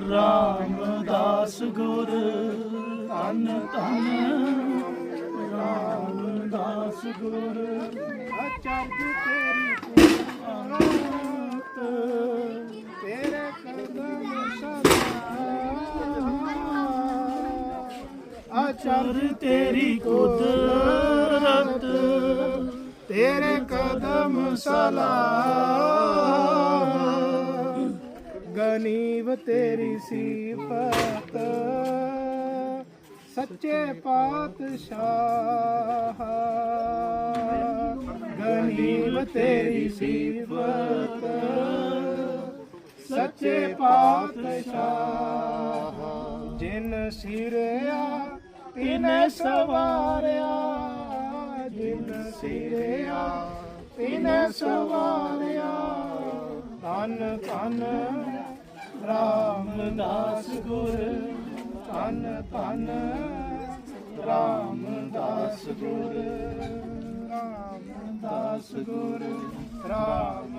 ਰਾਮਦਾਸ ਗੁਰ ਤਨ ਤਨ ਰਾਮਦਾਸ ਗੁਰ। ਅਚਰਜ ਤੇਰੀ ਪੁਰਾਤ ਤੇਰੇ ਕਦਮ ਸਦਾ ਅਚਰ ਤੇਰੀ ਕੁਦਰਤ, ਤੇਰੇ ਕਦਮ ਸਲਾ ਗਨੀਵ ਤੇਰੀ ਸਿਫਤ। ਸੱਚੇ ਪਾਤਸ਼ਾਹ। ਗਨੀਵ ਤੇਰੀ ਸਿਫਤ। ਸੱਚੇ ਪਾਤਸ਼ਾਹ। ਜਿਨ ਸਿਰਿਆ, ਤਿਨੇ ਸਵਾਰਿਆ। ਜਿਨ ਸਿਰਿਆ, ਤਿਨੇ ਸਵਾਰਿਆ। ਤਨ ਤਨ ਰਾਮਦਾਸ ਗੁਰ ਤਨ ਤਨ ਰਾਮਦਾਸ ਗੁਰ ਰਾਮਦਾਸ ਗੁਰ ਰਾਮ